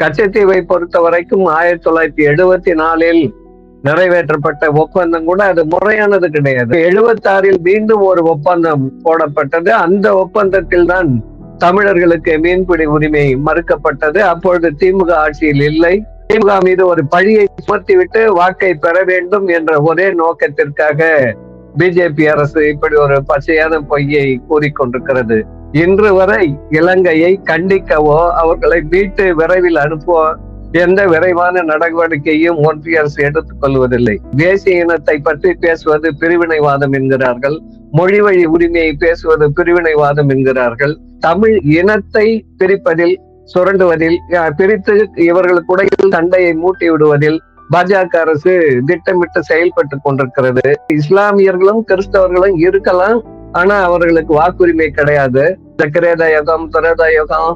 கச்சத்தீவை பொறுத்த வரைக்கும் ஆயிரத்தி தொள்ளாயிரத்தி எழுபத்தி நாலில் நிறைவேற்றப்பட்ட ஒப்பந்தம் கூட அது முறையானது கிடையாது. எழுபத்தி ஆறில் மீண்டும் ஒரு ஒப்பந்தம் போடப்பட்டது. அந்த ஒப்பந்தத்தில் தான் தமிழர்களுக்கு மீன்பிடி உரிமை மறுக்கப்பட்டது. அப்பொழுது திமுக ஆட்சியில் இல்லை. திமுக மீது ஒரு பழியை சுமத்திவிட்டு வாக்கை பெற வேண்டும் என்ற ஒரே நோக்கத்திற்காக பிஜேபி அரசு இப்படி ஒரு பச்சையான பொய்யை கூறிக்கொண்டிருக்கிறது. இன்று வரை இலங்கையை கண்டிக்கவோ அவர்களை மீட்டு விரைவில் அனுப்பவோ எந்த விரைவான நடவடிக்கையும் ஒன்றிய அரசு எடுத்துக் கொள்வதில்லை தேசிய இனத்தை பற்றி பேசுவது பிரிவினைவாதம் என்கிறார்கள். மொழி வழி உரிமையை பேசுவது பிரிவினைவாதம் என்கிறார்கள். தமிழ் இனத்தை பிரிப்பதில் சுரண்டுவதில் அஹ், பிரித்து இவர்களுக்கு உடையில் சண்டையை மூட்டி விடுவதில் பாஜக அரசு திட்டமிட்டு செயல்பட்டு கொண்டிருக்கிறது. இஸ்லாமியர்களும் கிறிஸ்தவர்களும் இருக்கலாம் ஆனா அவர்களுக்கு வாக்குரிமை கிடையாது. சக்கரேத யுகம் துரேத யுகம்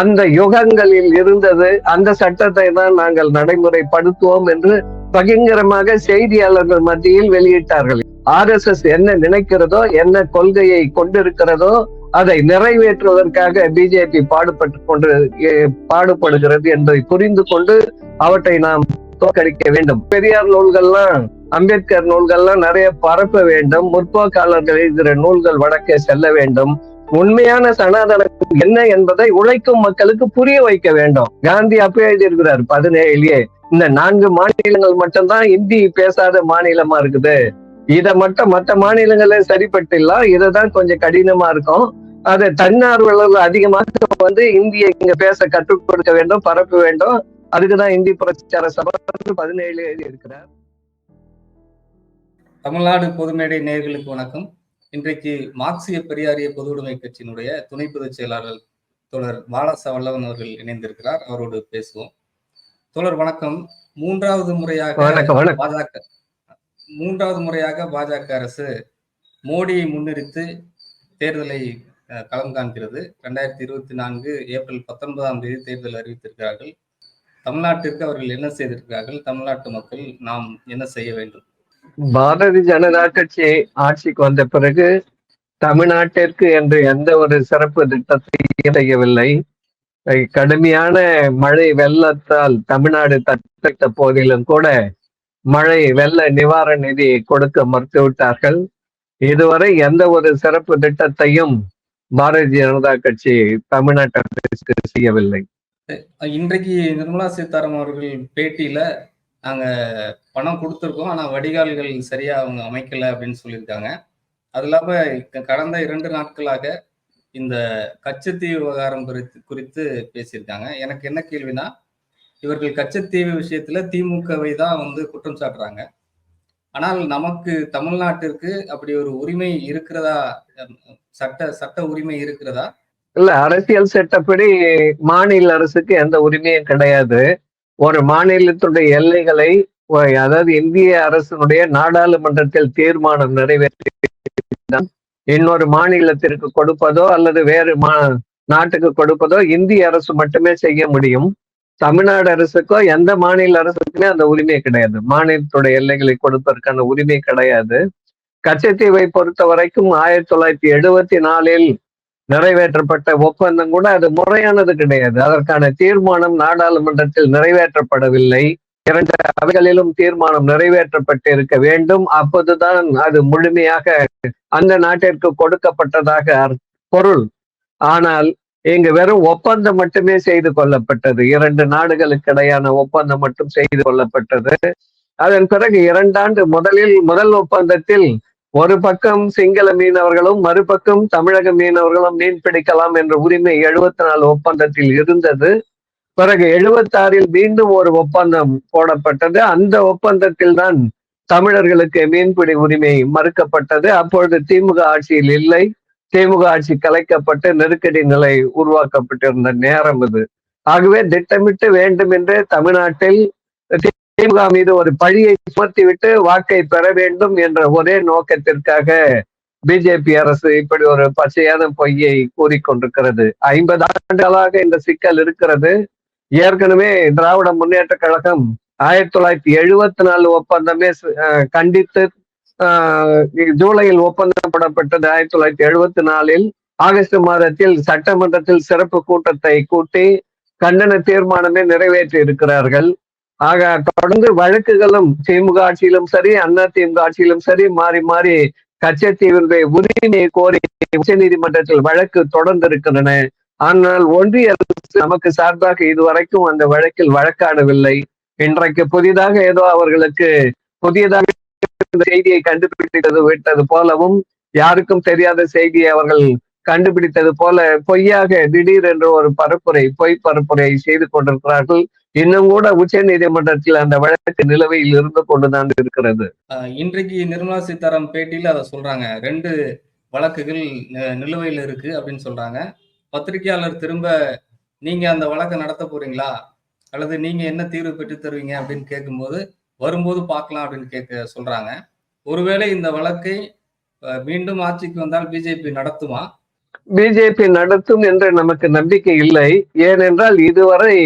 அந்த யுகங்களில் இருந்தது அந்த சட்டத்தை தான் நாங்கள் நடைமுறைப்படுத்துவோம் என்று பகிங்கரமாக செய்தியாளர்கள் மத்தியில் வெளியிட்டார்கள். ஆர் எஸ் எஸ் என்ன நினைக்கிறதோ என்ன கொள்கையை கொண்டிருக்கிறதோ அதை நிறைவேற்றுவதற்காக பிஜேபி பாடுபட்டு கொண்டு பாடுபடுகிறது என்பதை புரிந்து கொண்டு அவற்றை நாம் தோற்கடிக்க வேண்டும். பெரியார் நூல்கள்லாம் அம்பேத்கர் நூல்கள்லாம் நிறைய பரப்ப வேண்டும். முற்போக்காளர்கள் எழுதுகிற நூல்கள் வடக்கே செல்ல வேண்டும். உண்மையான சனாதனம் என்ன என்பதை உழைக்கும் மக்களுக்கு புரிய வைக்க வேண்டும். காந்தி அப்ப எழுதியிருக்கிறார் பதினேழுலயே இந்த நான்கு மாநிலங்கள் மட்டும்தான் இந்தி பேசாத மாநிலமா இருக்குது. இதை மட்டும் மற்ற மாநிலங்களே சரிப்பட்டுலாம் இதுதான் கொஞ்சம் கடினமா இருக்கும். அதை தன்னார்வலர்கள் அதிகமாக வந்து இந்தியை இங்க பேச கற்றுக் கொடுக்க வேண்டும் பரப்ப வேண்டும். அதுக்குதான் இந்தி பிரச்சார சபை பதினேழு எழுதி இருக்கிறார் தமிழ்நாடு பொதுமேடை நேயர்களுக்கு வணக்கம். இன்றைக்கு மார்க்சிய பெரியாரிய பொதுவுடைமை கட்சியினுடைய துணை பொதுச் செயலாளர் தோழர் வாலச வல்லவன் அவர்கள் இணைந்திருக்கிறார். அவரோடு பேசுவோம். தோழர் வணக்கம். மூன்றாவது முறையாக பாஜக மூன்றாவது முறையாக பாஜக அரசு மோடியை முன்னிறுத்து தேர்தலை களம் காண்கிறது. ரெண்டாயிரத்தி இருபத்தி நான்கு ஏப்ரல் பத்தொன்பதாம் தேதி தேர்தல் அறிவித்திருக்கிறார்கள். தமிழ்நாட்டிற்கு அவர்கள் என்ன செய்திருக்கிறார்கள்? தமிழ்நாட்டு மக்கள் நாம் என்ன செய்ய வேண்டும்? பாரதிய ஜனதா கட்சி ஆட்சிக்கு வந்த பிறகு தமிழ்நாட்டிற்கு என்று எந்த ஒரு சிறப்பு திட்டத்தையும் செய்யவில்லை. கடுமையான மழை வெள்ளத்தால் தமிழ்நாடு தட்ட போதிலும் கூட மழை வெள்ள நிவாரண நிதி கொடுக்க மறுத்துவிட்டார்கள். இதுவரை எந்த ஒரு சிறப்பு திட்டத்தையும் பாரதிய ஜனதா கட்சி தமிழ்நாட்டிற்கு செய்யவில்லை. இன்றைக்கு நிர்மலா சீதாராமன் அவர்கள் பேட்டியில நாங்க பணம் கொடுத்துருக்கோம். ஆனால் வடிகால்கள் சரியாக அவங்க அமைக்கலை அப்படின்னு சொல்லியிருக்காங்க. அது இல்லாமல் கடந்த இரண்டு நாட்களாக இந்த கச்சத்தீவு விவகாரம் குறித்து குறித்து பேசியிருக்காங்க. எனக்கு என்ன கேள்வினா இவர்கள் கச்சத்தீவு விஷயத்துல திமுகவை தான் வந்து குற்றம் சாட்டுறாங்க. ஆனால் நமக்கு தமிழ்நாட்டிற்கு அப்படி ஒரு உரிமை இருக்கிறதா? சட்ட சட்ட உரிமை இருக்கிறதா? இல்ல அரசியல் சட்டப்படி மாநில அரசுக்கு எந்த உரிமையும் கிடையாது. ஒரு மாநிலத்துடைய எல்லைகளை அதாவது இந்திய அரசினுடைய நாடாளுமன்றத்தில் தீர்மானம் நிறைவேற்றி இன்னொரு மாநிலத்திற்கு கொடுப்பதோ அல்லது வேறு மா நாட்டுக்கு கொடுப்பதோ இந்திய அரசு மட்டுமே செய்ய முடியும். தமிழ்நாடு அரசுக்கோ எந்த மாநில அரசுக்குமே அந்த உரிமை கிடையாது. மாநிலத்துடைய எல்லைகளை கொடுப்பதற்கான உரிமை கிடையாது. கச்சத்தீவை பொறுத்த வரைக்கும் ஆயிரத்தி தொள்ளாயிரத்தி எழுபத்தி நாலில் நிறைவேற்றப்பட்ட ஒப்பந்தம் கூட அது முறையானது கிடையாது. அதற்கான தீர்மானம் நாடாளுமன்றத்தில் நிறைவேற்றப்படவில்லை. இரண்டு அவைகளிலும் தீர்மானம் நிறைவேற்றப்பட்டு இருக்க வேண்டும். அப்போதுதான் அது முழுமையாக அந்த நாட்டிற்கு கொடுக்கப்பட்டதாக பொருள். ஆனால் இங்கு வெறும் ஒப்பந்தம் மட்டுமே செய்து கொள்ளப்பட்டது. இரண்டு நாடுகளுக்கு இடையான ஒப்பந்தம் மட்டும் செய்து கொள்ளப்பட்டது. அதன் பிறகு இரண்டாண்டு முதலில் முதல் ஒப்பந்தத்தில் ஒரு பக்கம் சிங்கள மீனவர்களும் மறுபக்கம் தமிழக மீனவர்களும் மீன் பிடிக்கலாம் என்ற உரிமை எழுபத்தி நாலு ஒப்பந்தத்தில் இருந்தது. பிறகு எழுபத்தாறில் மீண்டும் ஒரு ஒப்பந்தம் போடப்பட்டது. அந்த ஒப்பந்தத்தில் தான் தமிழர்களுக்கு மீன்பிடி உரிமை மறுக்கப்பட்டது. அப்பொழுது திமுக ஆட்சியில் இல்லை. திமுக ஆட்சி கலைக்கப்பட்டு நெருக்கடி நிலை உருவாக்கப்பட்டிருந்த நேரம் இது. ஆகவே திட்டமிட்டு வேண்டும் என்று தமிழ்நாட்டில் திமுக மீது ஒரு பழியை சுமத்திவிட்டு வாக்கை பெற வேண்டும் என்ற ஒரே நோக்கத்திற்காக பிஜேபி அரசு இப்படி ஒரு பச்சையான பொய்யை கூறிக்கொண்டிருக்கிறது. ஐம்பது ஆண்டுகளாக இந்த சிக்கல் இருக்கிறது. ஏற்கனவே திராவிட முன்னேற்ற கழகம் ஆயிரத்தி தொள்ளாயிரத்தி எழுபத்தி நாலு ஒப்பந்தமே கண்டித்து ஆஹ், ஜூலையில் ஒப்பந்தம் போடப்பட்டது ஆயிரத்தி தொள்ளாயிரத்தி எழுபத்தி நாலில் ஆகஸ்ட் மாதத்தில் சட்டமன்றத்தில் சிறப்பு கூட்டத்தை கூட்டி கண்டன தீர்மானமே நிறைவேற்றி இருக்கிறார்கள். ஆக தொடர்ந்து வழக்குகளும் திமுக ஆட்சியிலும் சரி அண்ணா திமுக ஆட்சியிலும் சரி மாறி மாறி கச்சத்தீவினுடைய உரிமையை கோரி உச்சநீதிமன்றத்தில் வழக்கு தொடர்ந்து இருக்கின்றன ஆனால் ஒன்றிய அரசு நமக்கு சார்பாக இதுவரைக்கும் அந்த வழக்கில் வழக்காடவில்லை. இன்றைக்கு புதிதாக ஏதோ அவர்களுக்கு புதியதாக செய்தியை கண்டுபிடித்தது விட்டது போலவும் யாருக்கும் தெரியாத செய்தியை அவர்கள் கண்டுபிடித்தது போல பொய்யாக திடீர் என்று ஒரு பரப்புரை பொய் பரப்புரை செய்து கொண்டிருக்கிறார்கள். இன்னும் கூட உச்ச நீதிமன்றத்தில் அந்த வழக்கு நிலுவையில் இருந்து கொண்டுதான் இருக்கிறது. இன்றைக்கு நிர்மலா சீதாராம் பேட்டியில அதை சொல்றாங்க. ரெண்டு வழக்குகள் நிலுவையில் இருக்கு அப்படின்னு சொல்றாங்க. பத்திரிகையாளர் திரும்ப நீங்க அந்த வழக்கை நடத்த போறீங்களா? அல்லது நீங்க என்ன தீர்வு பெற்று தருவீங்க? அப்படின்னு கேட்கும்போது வரும்போது பார்க்கலாம் அப்படின்னு கேட்க சொல்றாங்க. ஒருவேளை இந்த வழக்கை அஹ், மீண்டும் ஆட்சிக்கு வந்தால் பிஜேபி நடத்துமா? பிஜேபி நடத்தும் என்று நமக்கு நம்பிக்கை இல்லை. ஏனென்றால் இதுவரை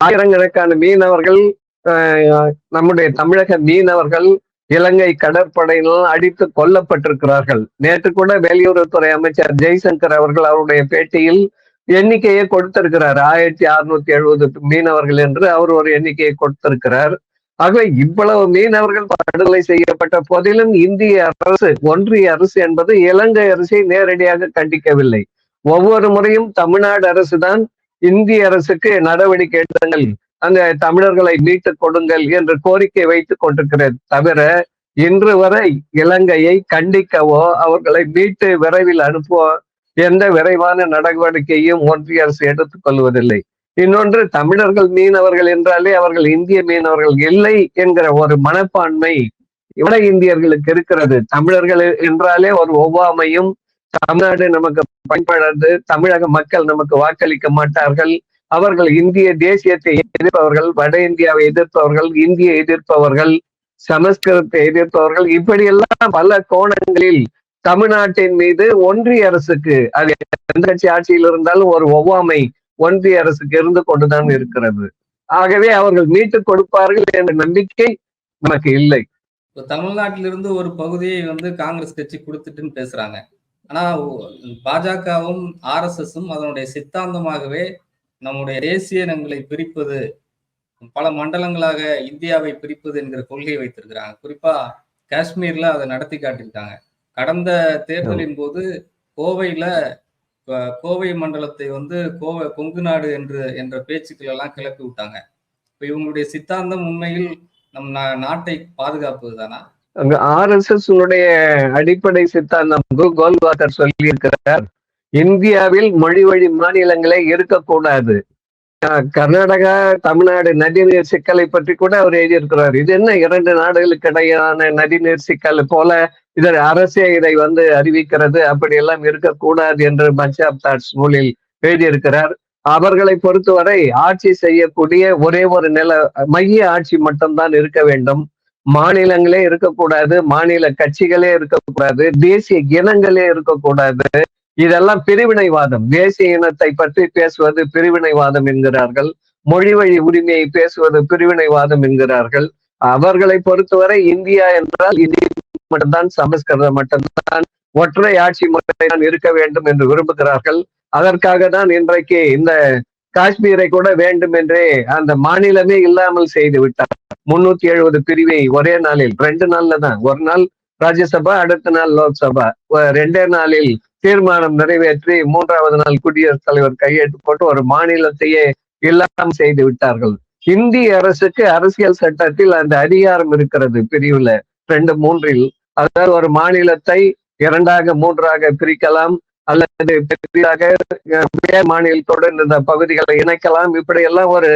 ஆயிரக்கணக்கான மீனவர்கள் அஹ், நம்முடைய தமிழக மீனவர்கள் இலங்கை கடற்படையினால் அடித்து கொல்லப்பட்டிருக்கிறார்கள். நேற்று கூட வெளியுறவுத்துறை அமைச்சர் ஜெய்சங்கர் அவர்கள் அவருடைய பேட்டியில் எண்ணிக்கையை கொடுத்திருக்கிறார். ஆயிரத்தி அறுநூத்தி எழுபது மீனவர்கள் என்று அவர் ஒரு எண்ணிக்கையை கொடுத்திருக்கிறார். ஆகவே இவ்வளவு மீனவர்கள் படுகொலை செய்யப்பட்ட போதிலும் இந்திய அரசு ஒன்றிய அரசு என்பது இலங்கை அரசை நேரடியாக கண்டிக்கவில்லை. ஒவ்வொரு முறையும் தமிழ்நாடு அரசு தான் இந்திய அரசுக்கு நடவடிக்கை எடுத்தங்கள். அந்த தமிழர்களை மீட்டுக் கொடுங்கள் என்று கோரிக்கை வைத்துக் கொண்டிருக்கிறது தவிர இன்று வரை இலங்கையை கண்டிக்கவோ அவர்களை மீட்டு விரைவில் அனுப்பவோ எந்த விரைவான நடவடிக்கையும் ஒன்றிய அரசு எடுத்துக் கொள்வதில்லை. இன்னொன்று தமிழர்கள் மீனவர்கள் என்றாலே அவர்கள் இந்திய மீனவர்கள் இல்லை என்கிற ஒரு மனப்பான்மை வட இந்தியர்களுக்கு இருக்கிறது. தமிழர்கள் என்றாலே ஒரு ஒவ்வாமையும் தமிழ்நாடு நமக்கு பயன்படாது தமிழக மக்கள் நமக்கு வாக்களிக்க மாட்டார்கள். அவர்கள் இந்திய தேசியத்தை எதிர்ப்பவர்கள் வட இந்தியாவை எதிர்ப்பவர்கள் இந்தியை எதிர்ப்பவர்கள் சமஸ்கிருதத்தை எதிர்ப்பவர்கள் இப்படியெல்லாம் பல கோணங்களில் தமிழ்நாட்டின் மீது ஒன்றிய அரசுக்கு அது எந்த கட்சி ஆட்சியில் இருந்தாலும் ஒரு ஒவ்வாமை ஒன்றிய அரசுக்கு இருந்து கொண்டுதான் இருக்கிறது. ஆகவே அவர்கள் மீட்டுக் கொடுப்பார்கள் என்ற நம்பிக்கை நமக்கு இல்லை. இப்போ தமிழ்நாட்டிலிருந்து ஒரு பகுதியை வந்து காங்கிரஸ் கட்சி கொடுத்துட்டுன்னு பேசுறாங்க. ஆனா பாஜகவும் ஆர்எஸ்எஸும் அதனுடைய சித்தாந்தமாகவே நம்முடைய தேசிய இனங்களை பிரிப்பது பல மண்டலங்களாக இந்தியாவை பிரிப்பது என்கிற கொள்கையை வைத்திருக்கிறாங்க. குறிப்பா காஷ்மீர்ல அதை நடத்தி காட்டியிருக்காங்க. கடந்த தேர்தலின் போது கோவையில கோவை மண்டலத்தை வந்து கோவை கொங்கு நாடு என்று என்ற பேச்சுக்கள் எல்லாம் கிளப்பி விட்டாங்க. இப்ப இவங்களுடைய சித்தாந்தம் உண்மையில் நம் நா- நாட்டை பாதுகாப்பது தானா? ஆர் எஸ் எஸ் அடிப்படை சித்தாந்தம் கு- கோல்வாக்கர் சொல்லி இருக்கிறார் இந்தியாவில் மொழி வழி மாநிலங்களே இருக்கக்கூடாது கர்நாடகா தமிழ்நாடு நதிநீர் சிக்கலை பற்றி கூட அவர் எழுதியிருக்கிறார். இது என்ன இரண்டு நாடுகளுக்கு இடையான நதிநீர் சிக்கல் போல இதர் அரசே இதை வந்து அறிவிக்கிறது அப்படி எல்லாம் இருக்கக்கூடாது என்று பஞ்சாப் தாட்ஸ் நூலில் எழுதியிருக்கிறார். அவர்களை பொறுத்தவரை ஆட்சி செய்யக்கூடிய ஒரே ஒரு நில மைய ஆட்சி மட்டும்தான் இருக்க வேண்டும். மாநிலங்களே இருக்கக்கூடாது மாநில கட்சிகளே இருக்கக்கூடாது தேசிய இனங்களே இருக்கக்கூடாது இதெல்லாம் பிரிவினைவாதம். தேசிய இனத்தை பற்றி பேசுவது பிரிவினைவாதம் என்கிறார்கள். மொழி வழி உரிமையை பேசுவது பிரிவினைவாதம் என்கிறார்கள். அவர்களை பொறுத்தவரை இந்தியா என்றால் இந்தி மட்டும்தான் சமஸ்கிருதம் மட்டும்தான் ஒற்றை ஆட்சி முறை தான் இருக்க வேண்டும் என்று விரும்புகிறார்கள். அதற்காக தான் இன்றைக்கு இந்த காஷ்மீரை கூட வேண்டும் என்றே அந்த மாநிலமே இல்லாமல் செய்து விட்டார். முன்னூத்தி எழுபது பிரிவை ஒரே நாளில் ரெண்டு நாள்ல தான். ஒரு நாள் ராஜ்யசபா அடுத்த நாள் லோக்சபா. ரெண்டே நாளில் தீர்மானம் நிறைவேற்றி மூன்றாவது நாள் குடியரசுத் தலைவர் கையெழுத்து போட்டு ஒரு மாநிலத்தையே இல்லாமல் செய்து விட்டார்கள். இந்திய அரசுக்கு அரசியல் சட்டத்தில் அந்த அதிகாரம் இருக்கிறது பிரிவுல. ரெண்டு மூன்றில். அதாவது ஒரு மாநிலத்தை இரண்டாக மூன்றாக பிரிக்கலாம். அல்லது பெரிதாக வேறு மாநிலத்துடன் இந்த பகுதிகளை இணைக்கலாம். இப்படி எல்லாம் ஒரு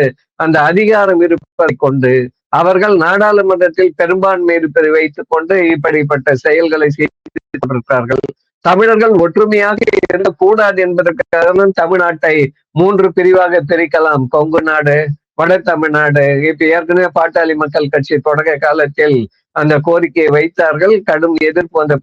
அந்த அதிகாரம் இருப்பதை கொண்டு அவர்கள் நாடாளுமன்றத்தில் பெரும்பான்மை இருப்பதை வைத்துக் கொண்டு இப்படிப்பட்ட செயல்களை செய்து கொண்டிருக்கிறார்கள். தமிழர்கள் ஒற்றுமையாக இருக்கக்கூடாது என்பதற்காக தான் தமிழ்நாட்டை மூன்று பிரிவாக பிரிக்கலாம். கொங்கு நாடு வட தமிழ்நாடு. இப்ப ஏற்கனவே பாட்டாளி மக்கள் கட்சி தொடக்க காலத்தில் அந்த கோரிக்கையை வைத்தார்கள். கடும் எதிர்ப்பு வந்த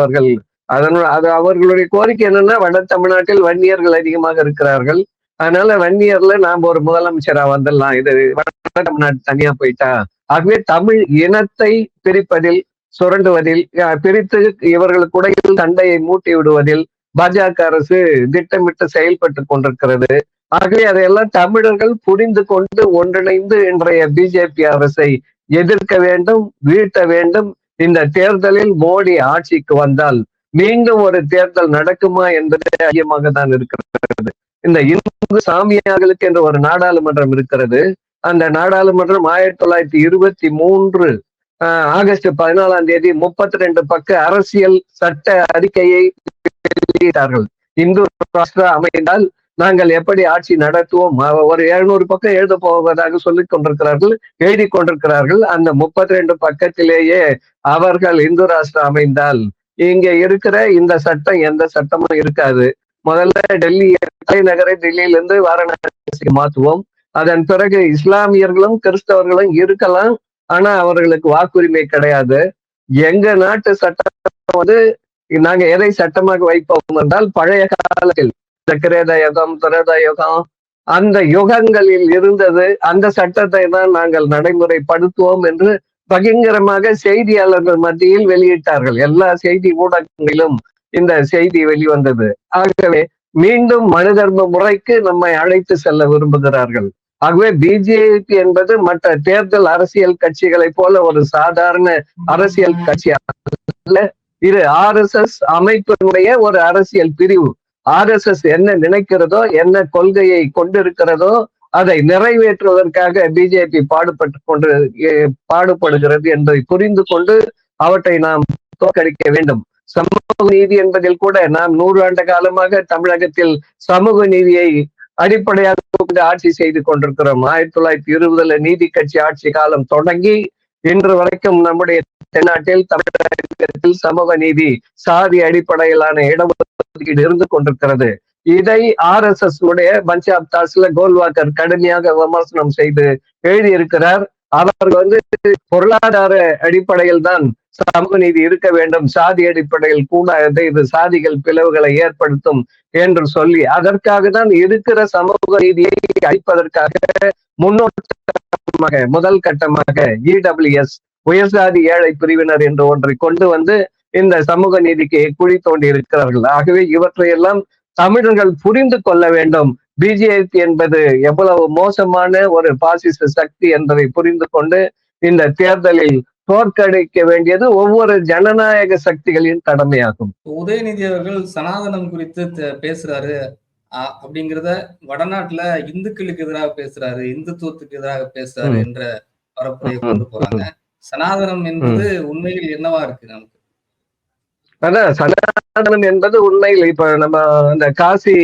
அவர்கள் அதனால் அது அவர்களுடைய கோரிக்கை என்னன்னா வட தமிழ்நாட்டில் வன்னியர்கள் அதிகமாக இருக்கிறார்கள். அதனால வன்னியர்ல நாம் ஒரு முதலமைச்சரா வந்துடலாம். இது வட தமிழ்நாடு தனியா போயிட்டா. ஆகவே தமிழ் இனத்தை பிரிப்பதில் சுரண்டுவதில் பிரித்து இவர்களுக்கு உடையில் தண்டையை மூட்டி விடுவதில் பாஜக அரசு திட்டமிட்டு செயல்பட்டு கொண்டிருக்கிறது. ஆகவே அதையெல்லாம் தமிழர்கள் புரிந்து கொண்டு ஒன்றிணைந்து இன்றைய பிஜேபி அரசை எதிர்க்க வேண்டும் வீழ்த்த வேண்டும். இந்த தேர்தலில் மோடி ஆட்சிக்கு வந்தால் மீண்டும் ஒரு தேர்தல் நடக்குமா என்பது ஐயமாக தான் இருக்கிறது. இந்த இந்து சாமியார்களுக்கு என்று ஒரு நாடாளுமன்றம் இருக்கிறது. அந்த நாடாளுமன்றம் ஆயிரத்தி தொள்ளாயிரத்தி இருபத்தி மூன்று ஆகஸ்ட் பதினாலாம் தேதி முப்பத்தி ரெண்டு பக்க அரசியல் சட்ட அறிக்கையை வெளியிட்டார்கள். இந்து ராஷ்டிரா அமைந்தால் நாங்கள் எப்படி ஆட்சி நடத்துவோம்? ஒரு எழுநூறு பக்கம் எழுத போவதாக சொல்லிக் கொண்டிருக்கிறார்கள் எழுதி கொண்டிருக்கிறார்கள். அந்த முப்பத்தி ரெண்டு பக்கத்திலேயே அவர்கள் இந்து ராஷ்டிரம் அமைந்தால் இங்க இருக்கிற இந்த சட்டம் எந்த சட்டமும் இருக்காது. முதல்ல டெல்லி தலைநகரை டெல்லியிலிருந்து வாரணாசி மாற்றுவோம் அதன் பிறகு இஸ்லாமியர்களும் கிறிஸ்தவர்களும் இருக்கலாம். ஆனா அவர்களுக்கு வாக்குரிமை கிடையாது. எங்க நாட்டு சட்டம் வந்து நாங்க எதை சட்டமாக வைப்போம் என்றால் பழைய காலத்தில் இந்த கிரேத யுகம் துரத யுகம் அந்த யுகங்களில் இருந்தது அந்த சட்டத்தை தான் நாங்கள் நடைமுறைப்படுத்துவோம் என்று பகிங்கரமாக செய்தியாளர்கள் மத்தியில் வெளியிட்டார்கள். எல்லா செய்தி ஊடகங்களிலும் இந்த செய்தி வெளிவந்தது. ஆகவே மீண்டும் மனு தர்ம முறைக்கு நம்மை அழைத்து செல்ல விரும்புகிறார்கள். ஆகவே பிஜேபி என்பது மற்ற தேர்தல் அரசியல் கட்சிகளை போல ஒரு சாதாரண அரசியல் கட்சி அல்ல. இது ஆர் எஸ் எஸ் அமைப்பினுடைய ஒரு அரசியல் பிரிவு. ஆர் எஸ் எஸ் என்ன நினைக்கிறதோ என்ன கொள்கையை கொண்டிருக்கிறதோ அதை நிறைவேற்றுவதற்காக பிஜேபி பாடுபட்டு கொண்டு பாடுபடுகிறது என்பதை புரிந்து கொண்டு அவற்றை நாம் தோற்கடிக்க வேண்டும். சமூக நீதி என்பதில் கூட நாம் நூறு ஆண்டு காலமாக தமிழகத்தில் சமூக நீதியை அடிப்படையாக ஆட்சி செய்து கொண்டிருக்கிறோம். ஆயிரத்தி தொள்ளாயிரத்தி இருபதுல நீதி கட்சி ஆட்சி காலம் தொடங்கி இன்று வரைக்கும் நம்முடைய தென்னாட்டில் தமிழகத்தில் சமூக நீதி சாதி அடிப்படையிலான இடஒதுக்கீடு இருந்து கொண்டிருக்கிறது. இதை ஆர் எஸ் எஸ் உடைய பஞ்சாப் தாஸ்ல கோல்வாக்கர் கடுமையாக விமர்சனம் செய்து எழுதியிருக்கிறார். அவர் வந்து பொருளாதார அடிப்படையில் தான் சமூக நீதி இருக்க வேண்டும். சாதி அடிப்படையில் கூடாது. இது சாதிகள் பிளவுகளை ஏற்படுத்தும் என்று சொல்லி அதற்காக தான் இருக்கிற சமூக நீதியை அழிப்பதற்காக முன்னோட்டமாக முதல் கட்டமாக இடபிள்யூஎஸ் உயர்சாதி ஏழை பிரிவினர் என்று ஒன்றை கொண்டு வந்து இந்த சமூக நீதிக்கு குழி தோண்டி இருக்கிறார்கள் ஆகவே இவற்றையெல்லாம் தமிழர்கள் புரிந்து கொள்ள வேண்டும். பிஜேபி என்பது எவ்வளவு மோசமான ஒரு பாசிச சக்தி என்பதை புரிந்து கொண்டு இந்த தேர்தலில் தோற்கடிக்க வேண்டியது ஒவ்வொரு ஜனநாயக சக்திகளின் கடமையாகும். உதயநிதி அவர்கள் சனாதனம் குறித்து பேசுறாரு. அப்படிங்கிறத வடநாட்டுல இந்துக்களுக்கு எதிராக பேசுறாரு இந்துத்துவத்துக்கு எதிராக பேசுறாரு என்ற பரப்புரையை கொண்டு போறாங்க. சனாதனம் என்பது உண்மையில் என்னவா இருக்கு நமக்கு? அதான் சனாதனம் என்பது உண்மையில் இப்ப நம்ம அந்த காசி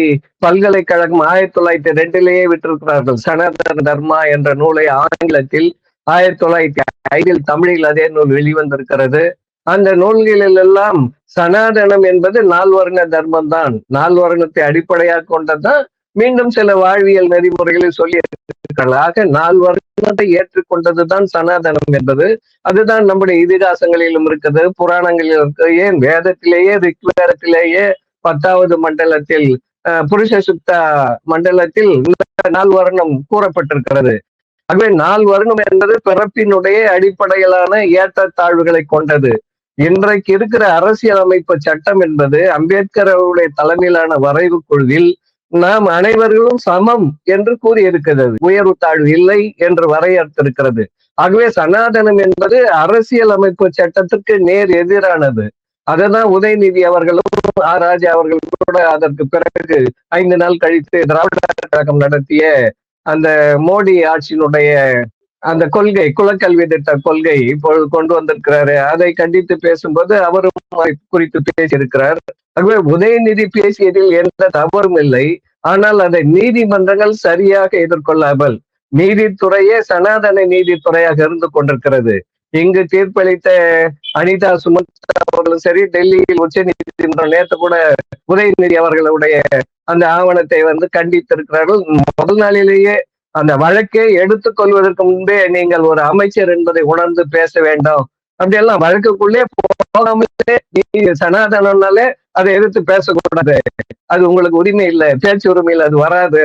பல்கலைக்கழகம் ஆயிரத்தி தொள்ளாயிரத்தி ரெண்டிலேயே விட்டிருக்கிறார்கள். சனாதன தர்மா என்ற நூலை ஆங்கிலத்தில் ஆயிரத்தி தொள்ளாயிரத்தி ஐந்தில் தமிழில் அதே நூல் வெளிவந்திருக்கிறது. அந்த நூல்களில் எல்லாம் சனாதனம் என்பது நால்வர்ண தர்மம் தான் நால்வர்ணத்தை அடிப்படையாக கொண்டதான் மீண்டும் சில வாழ்வியல் நெறிமுறைகளை சொல்லி இருக்கிறார்கள் ஆக நால்வர்ணத்தை ஏற்றுக்கொண்டதுதான் சனாதனம் என்பது. அதுதான் நம்முடைய இதிகாசங்களிலும் இருக்குது. புராணங்களிலும் இருக்கு. ஏன்? வேதத்திலேயே ரிக்வேதத்திலேயே பத்தாவது மண்டலத்தில் புருஷ சுத்த மண்டலத்தில் நால்வர்ணம் கூறப்பட்டிருக்கிறது. ஆகவே நாள் வருணம் என்பது பிறப்பினுடைய அடிப்படையிலான ஏற்றத்தாழ்வுகளை கொண்டது. இன்றைக்கு இருக்கிற அரசியலமைப்பு சட்டம் என்பது அம்பேத்கர் அவருடைய தலைமையிலான வரைவு குழுவில் நாம் அனைவர்களும் சமம் என்று கூறியிருக்கிறது. உயர்வு தாழ்வு இல்லை என்று வரையறுத்திருக்கிறது. ஆகவே சனாதனம் என்பது அரசியல் அமைப்பு நேர் எதிரானது. அதைதான் உதயநிதி அவர்களும் ஆர் ராஜா அவர்களும் கூட அதற்கு பிறகு ஐந்து நாள் கழித்து திராவிட கழகம் நடத்திய அந்த மோடி ஆட்சியினுடைய அந்த கொள்கை குலக்கல்வி திட்ட கொள்கை இப்பொழுது கொண்டு வந்திருக்கிறாரு. அதை கண்டித்து பேசும்போது அவரும் குறித்து பேசியிருக்கிறார். ஆகவே உதயநிதி பேசியதில் எந்த தவறும் இல்லை. ஆனால் அதை நீதிமன்றங்கள் சரியாக எதிர்கொள்ளாமல் நீதித்துறையே சனாதன நீதித்துறையாக இருந்து கொண்டிருக்கிறது. இங்கு தீர்ப்பளித்த அனிதா சுமந்தா அவர்களும் சரி டெல்லியில் உச்ச நீதிமன்றம் நேற்று கூட உதயநிதி அவர்களுடைய அந்த ஆவணத்தை வந்து கண்டித்திருக்கிறார்கள். முதல் நாளிலேயே அந்த வழக்கை எடுத்துக்கொள்வதற்கு முன்பே நீங்கள் ஒரு அமைச்சர் என்பதை உணர்ந்து பேச வேண்டும். அப்படியெல்லாம் வழக்குக்குள்ளே போகாமலே நீங்க சனாதனம்னாலே அதை எதிர்த்து பேசக்கூடாது. அது உங்களுக்கு உரிமை இல்லை பேச்சு உரிமையில் அது வராது.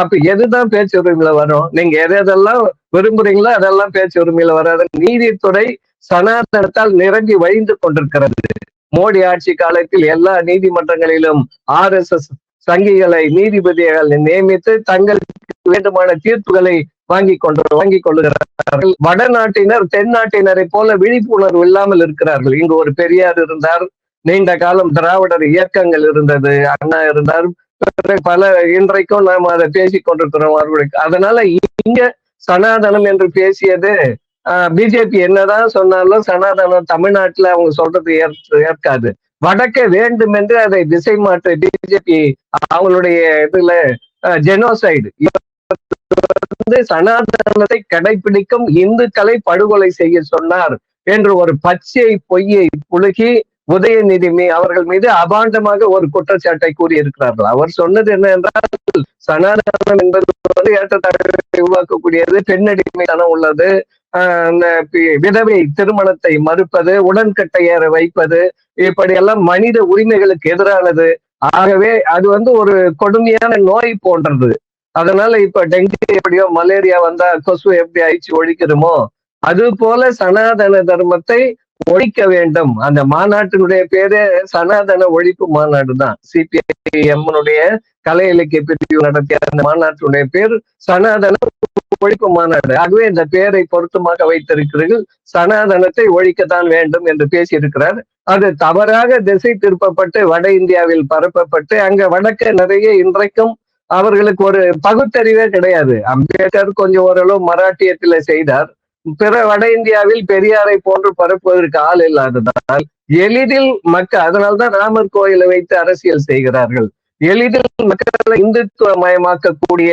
அப்ப எதுதான் பேச்சு உரிமையில வரும்? நீங்க எது எதெல்லாம் விரும்புறீங்களோ அதெல்லாம் பேச்சு உரிமையில வராது. நீதித்துறை சனாதனத்தால் நிரம்பி வழிந்து கொண்டிருக்கிறது. மோடி ஆட்சி காலத்தில் எல்லா நீதிமன்றங்களிலும் ஆர் எஸ் எஸ் சங்கிகளை நீதிபதிகள் நியமித்து தங்களுக்கு வேண்டுமான தீர்ப்புகளை வாங்கி கொண்டு வாங்கி கொள்ளுகிறார்கள். வடநாட்டினர் தென்னாட்டினரை போல விழிப்புணர்வு இல்லாமல் இருக்கிறார்கள். இங்கு ஒரு பெரியார் இருந்தார் நீண்ட காலம் திராவிடர் இயக்கங்கள் இருந்தது அண்ணா இருந்தார். பல இன்றைக்கும் நாம் அதை பேசிக் கொண்டிருக்கிறோம் அவர்களுக்கு. அதனால இங்க சனாதனம் என்று பேசியது பிஜேபி என்னதான் சொன்னாலும் சனாதனம் தமிழ்நாட்டுல அவங்க சொல்றது ஏற்காது. வடக்க வேண்டும் என்று அதை திசை மாற்ற பிஜேபி அவங்களுடைய இதுல ஜெனோசைடு வந்து சனாதனத்தை கடைபிடிக்கும் இந்துக்களை படுகொலை செய்ய சொன்னார் என்று ஒரு பச்சை பொய்யை புழுகி உதயநிதி அவர்கள் மீது அபாண்டமாக ஒரு குற்றச்சாட்டை கூறியிருக்கிறார்கள். அவர் சொன்னது என்ன என்றால் சனாதனம் என்பது வந்து ஏற்றத்தாழ்வை உருவாக்கக்கூடியது பெண்ணடிமைத்தனம் உள்ளது விதவை திருமணத்தை மறுப்பது உடன்கட்டை ஏற வைப்பது இப்படி எல்லாம் மனித உரிமைகளுக்கு எதிரானது. ஆகவே அது வந்து ஒரு கொடுமையான நோய் போன்றது. அதனால இப்ப டெங்கு எப்படியோ மலேரியா வந்தா கொசு எப்படி அழிச்சு ஒழிக்கிறோமோ அது போல சனாதன தர்மத்தை ஒழிக்க வேண்டும். அந்த மாநாட்டினுடைய பேரு சனாதன ஒழிப்பு மாநாடு தான். சிபிஐஎம்னுடைய கலை இலக்கிய பிரிவு நடத்திய அந்த மாநாட்டினுடைய பேர் சனாதன ஒழிப்பு மாநாடு. ஆகவே இந்த பெயரை பொருத்தமாக வைத்திருக்கிறீர்கள். சனாதனத்தை ஒழிக்கத்தான் வேண்டும் என்று பேசியிருக்கிறார். அது தவறாக திசை திருப்பப்பட்டு வட இந்தியாவில் பரப்பப்பட்டு அங்க வடக்க நிறைய இன்றைக்கும் அவர்களுக்கு ஒரு பகுத்தறிவே கிடையாது. அம்பேத்கர் கொஞ்சம் ஓரளவு மராட்டியத்துல செய்தார். பிற வட இந்தியாவில் பெரியாரை போன்று பரப்புவதற்கு ஆள் இல்லாததால் எளிதில் மக்கள் அதனால்தான் ராமர் கோயிலை வைத்து அரசியல் செய்கிறார்கள். எளிதில் மக்களை இந்துத்துவ மயமாக்கக்கூடிய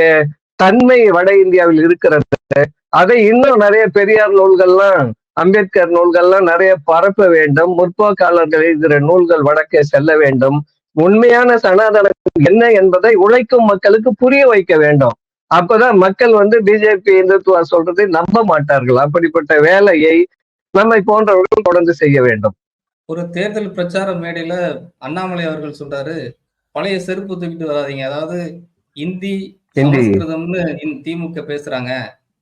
தன்மை வட இந்தியாவில் இருக்கிறது. அதை இன்னும் நிறைய பெரியார் நூல்கள்லாம் அம்பேத்கர் நூல்கள்லாம் நிறைய பரப்ப வேண்டும். முற்போக்காளர்கள் எழுதுகிற நூல்கள் வடக்கே செல்ல வேண்டும். உண்மையான சனாதனம் என்ன என்பதை உழைக்கும் மக்களுக்கு புரிய வைக்க வேண்டும். அப்பதான் மக்கள் வந்து பிஜேபி இந்துத்துவா சொல்றதை நம்ப மாட்டார்கள். அப்படிப்பட்ட வேலையை நம்மை போன்றவர்கள் தொடர்ந்து செய்ய வேண்டும். ஒரு தேர்தல் பிரச்சார மேடையில அண்ணாமலை அவர்கள் சொல்றாரு பழைய செருப்பு தூக்கிட்டு வராதிங்க. அதாவது இந்தி சமஸ்கிருதம்னு திமுக பேசுறாங்க.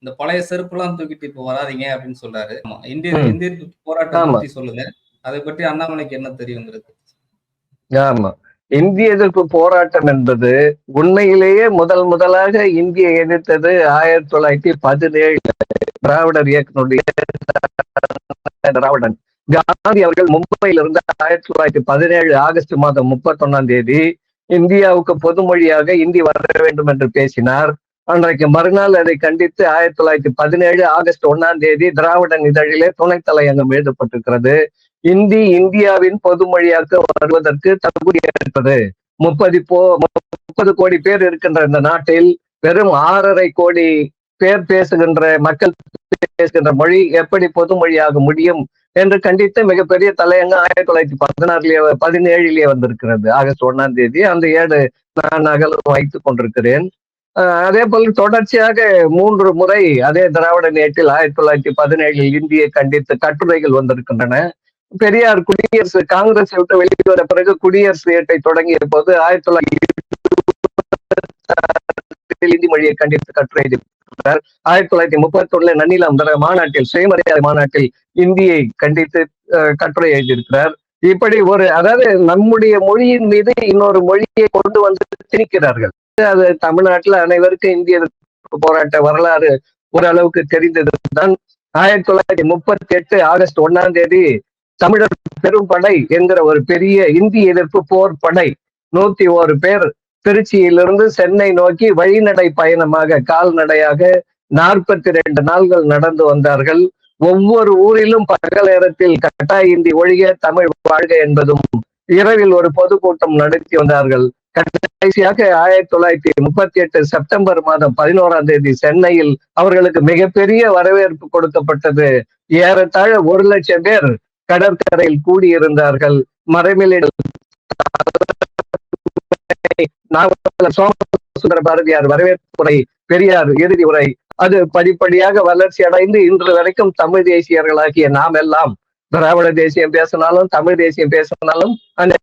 இந்த பழைய செருப்பு எல்லாம் தூக்கிட்டு இப்ப வராதிங்க. அப்படின்னு சொல்றாரு. இந்திய இந்திய போராட்டம் பத்தி சொல்லுங்க. அதை பற்றி அண்ணாமலைக்கு என்ன தெரியுங்கிறது? ஆமா. இந்திய எதிர்ப்பு போராட்டம் என்பது உண்மையிலேயே முதல் முதலாக இந்திய எதிர்த்தது ஆயிரத்தி தொள்ளாயிரத்தி பதினேழு திராவிடர் இயக்கனுடைய திராவிடன். காந்தி அவர்கள் மும்பையில் இருந்து ஆயிரத்தி தொள்ளாயிரத்தி பதினேழு ஆகஸ்ட் மாதம் முப்பத்தி ஒன்னாம் தேதி இந்தியாவுக்கு பொதுமொழியாக இந்தி வர வேண்டும் என்று பேசினார். அன்றைக்கு மறுநாள் அதை கண்டித்து ஆயிரத்தி தொள்ளாயிரத்தி பதினேழு ஆகஸ்ட் ஒன்னாம் தேதி திராவிடன் இதழிலே துணைத் தலையங்கம் எழுதப்பட்டிருக்கிறது. இந்தி இந்தியாவின் பொதுமொழியாக வருவதற்கு தகுதியேற்பது முப்பது போ முப்பது கோடி பேர் இருக்கின்ற இந்த நாட்டில் வெறும் ஆறரை கோடி பேர் பேசுகின்ற மக்கள் பேசுகின்ற மொழி எப்படி பொதுமொழியாக முடியும் என்று கண்டித்து மிகப்பெரிய தலையங்கம் ஆயிரத்தி தொள்ளாயிரத்தி பதினாறுலயே பதினேழுலயே வந்திருக்கிறது. ஆகஸ்ட் ஒன்னாம் தேதி அந்த ஏடு நான் அகலம் வைத்துக் கொண்டிருக்கிறேன். அதே போல் தொடர்ச்சியாக மூன்று முறை அதே திராவிட நேற்றில் ஆயிரத்தி தொள்ளாயிரத்தி பதினேழில் இந்தியை கண்டித்து கட்டுரைகள் வந்திருக்கின்றன. பெரியார் குடியரசு காங்கிரஸ் விட்டு வெளிவர பிறகு குடியரசு ஏட்டை தொடங்கிய போது ஆயிரத்தி தொள்ளாயிரத்தி இந்தி மொழியை கண்டித்து கட்டுரை ஆயிரத்தி தொள்ளாயிரத்தி முப்பத்தி ஒண்ணுல நன்னிலம் மாநாட்டில் சுயமரியாதை மாநாட்டில் இந்தியை கண்டித்து கட்டுரை எழுதியிருக்கிறார். இப்படி ஒரு அதாவது நம்முடைய மொழியின் மீது இன்னொரு மொழியை கொண்டு வந்து திணிக்கிறார்கள். அது தமிழ்நாட்டுல அனைவருக்கும் இந்திய போராட்ட வரலாறு ஓரளவுக்கு தெரிந்ததுதான். ஆயிரத்தி தொள்ளாயிரத்தி முப்பத்தி எட்டு ஆகஸ்ட் ஒன்னாம் தேதி தமிழர் பெரும்படை என்கிற ஒரு பெரிய இந்திய எதிர்ப்பு போர் படை. நூத்தி ஒரு பேர் திருச்சியிலிருந்து சென்னை நோக்கி வழிநடை பயணமாக கால்நடையாக நாற்பத்தி ரெண்டு நாள்கள் நடந்து வந்தார்கள். ஒவ்வொரு ஊரிலும் பகல் நேரத்தில் கட்டாய இந்தி ஒழிய தமிழ் வாழ்க என்பதும் இரவில் ஒரு பொதுக்கூட்டம் நடத்தி வந்தார்கள். கடைசியாக ஆயிரத்தி தொள்ளாயிரத்தி முப்பத்தி எட்டு செப்டம்பர் மாதம் பதினோராம் தேதி சென்னையில் அவர்களுக்கு மிகப்பெரிய வரவேற்பு கொடுக்கப்பட்டது. ஏறத்தாழ ஒரு லட்சம் பேர் கடற்கரையில் கூடியிருந்தார்கள். மறைமலையில் சோமசுந்தர பாரதியார் வரவேற்புரை பெரியார் இறுதி உரை. அது படிப்படியாக வளர்ச்சி அடைந்து இன்று வரைக்கும் தமிழ் தேசியர்களாகிய நாம் எல்லாம் திராவிட தேசியம் பேசினாலும் தமிழ் தேசியம் பேசினாலும் அந்த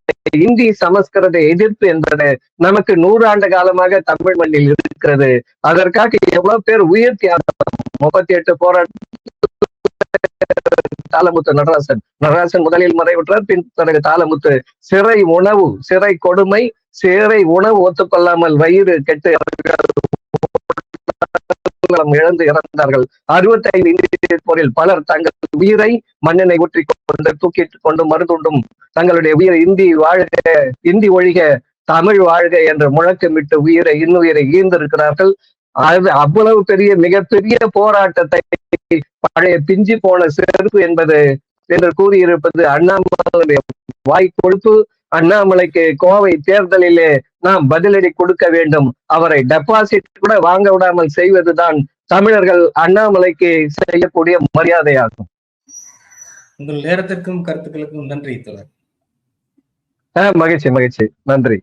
இந்தி சமஸ்கிருத எதிர்ப்பு என்பது நமக்கு நூறாண்டு காலமாக தமிழ் மண்ணில் இருக்கிறது. அதற்காக எவ்வளவு பேர் உயிர் தியாகம் முப்பத்தி எட்டு போராட்டம் தாளமுத்து நடராசன். நடராசன் முதலில் மறைவிட்டார் பின் பிறகு தாளமுத்து. சிறை உணவு சிறை கொடுமை சிறை உணவு ஒத்துக்கொள்ளாமல் வயிறு கெட்டு இழந்து இறந்தார்கள். அறுபத்தைந்து இந்திய போரில் பலர் தங்கள் உயிரை மண்ணெண்ணை ஊற்றி கொண்டு தூக்கிட்டு கொண்டு மருந்துண்டும் தங்களுடைய உயிரை இந்தி வாழ்க இந்தி ஒழிக தமிழ் வாழ்க என்று முழக்கமிட்டு உயிரை இன்னுயிரை ஈந்திருக்கிறார்கள் அது அவ்வளவு பெரிய மிகப்பெரிய போராட்டத்தை பழைய பிஞ்சி போன செருப்பு என்பது என்று கூறியிருப்பது அண்ணாமலையுடைய வாய் கொழுப்பு. அண்ணாமலைக்கு கோவை தேர்தலிலே நாம் பதிலடி கொடுக்க வேண்டும். அவரை டெபாசிட் கூட வாங்க விடாமல் செய்வதுதான் தமிழர்கள் அண்ணாமலைக்கு செய்யக்கூடிய மரியாதையாகும். உங்கள் நேரத்திற்கும் கருத்துக்களுக்கும் நன்றி தோழர். மகிழ்ச்சி மகிழ்ச்சி. நன்றி.